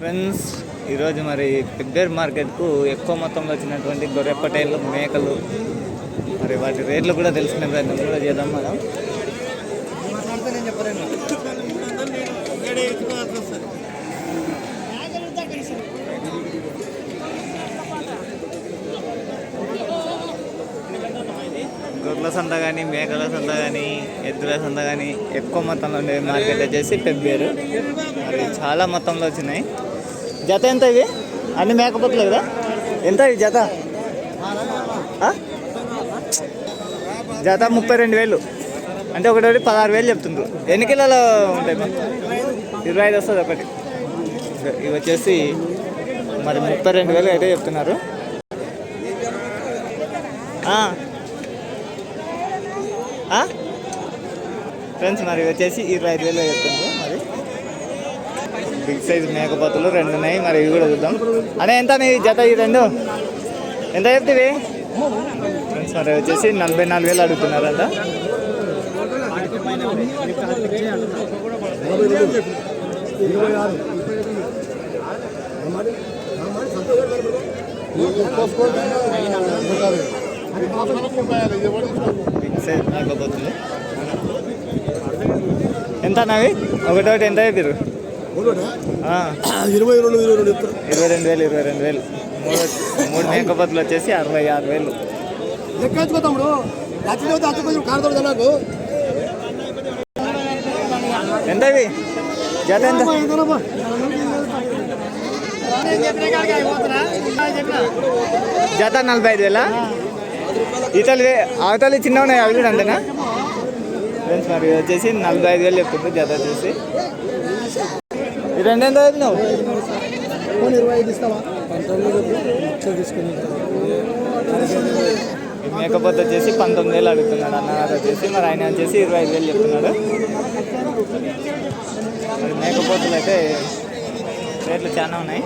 Friends ఈరోజు మరి పెబ్బేర్ మార్కెట్కు ఎక్కువ మొత్తంలో వచ్చినటువంటి గొర్రె పటేళ్ళు మేకలు మరి వాటి రేట్లు కూడా తెలుసుకునే ప్రయత్నం కూడా చేద్దాం మనం. గొర్రెల సంత కానీ మేకల సంత కానీ ఎద్దుల సంత కానీ ఎక్కువ మొత్తంలో ఉండే మార్కెట్ వచ్చేసి పెబ్బేరు మరి చాలా మొత్తంలో వచ్చినాయి. జత ఎంత ఇవి అన్ని మేకపోతులు కదా? ఎంత ఇవి జత? జత ముప్పై రెండు వేలు. అంటే ఒకటి పదహారు వేలు చెప్తుండ్రు. ఎన్ని కిలోలు ఉంటాయి ఇరవై ఐదు వస్తుంది ఒకటి. ఇవి వచ్చేసి మరి ముప్పై రెండు వేలు అయితే చెప్తున్నారు. ఫ్రెండ్స్ మరి ఇవి వచ్చేసి ఇరవై ఐదు వేలు చెప్తున్నారు మరి. బిగ్ సైజ్ మేకపోతులు రెండు ఉన్నాయి మరి ఇవి కూడా చూద్దాం. అనే ఎంత నీ జత ఈ రెండు? ఎంత చెప్తివి ఫ్రెండ్స్ మరి వచ్చేసి నలభై నాలుగు వేలు అడుగుతున్నారంట. బిగ్ సైజ్ మేకపోతులు. ఎంత అన్నవి ఒకటోటి ఎంత చెప్పారు ఇరవై రెండు ఇరవై రెండు ఇరవై రెండు వేలు ఇరవై రెండు వేలు. మూడు మూడు మేకపోతులు వచ్చేసి అరవై ఆరు వేలు. లెక్కించుకో తమ్ముడు. కొంచెం నాకు. ఎంత ఇవి జత ఎంత? జత నలభై ఐదు వేలా? ఈతలు వే- అవతలి చిన్న ఉన్నాయి అవి కూడా అంతేనా? ఫ్రెండ్స్ మరి వచ్చేసి నలభై ఐదు వేలు చెప్తుంది జత వచ్చేసి. ఈ రెండు ఎంత చెప్పినావు ఇరవై ఐదు ఇస్తావా? తీసుకుని ఈ మేకపోతే వచ్చేసి పంతొమ్మిది వేలు అడుగుతున్నాడు అన్నగారు వచ్చేసి మరి ఆయన వచ్చేసి ఇరవై ఐదు వేలు చెప్తున్నాడు. మరి మేకపోతులు అయితే రేట్లు చాలా ఉన్నాయి.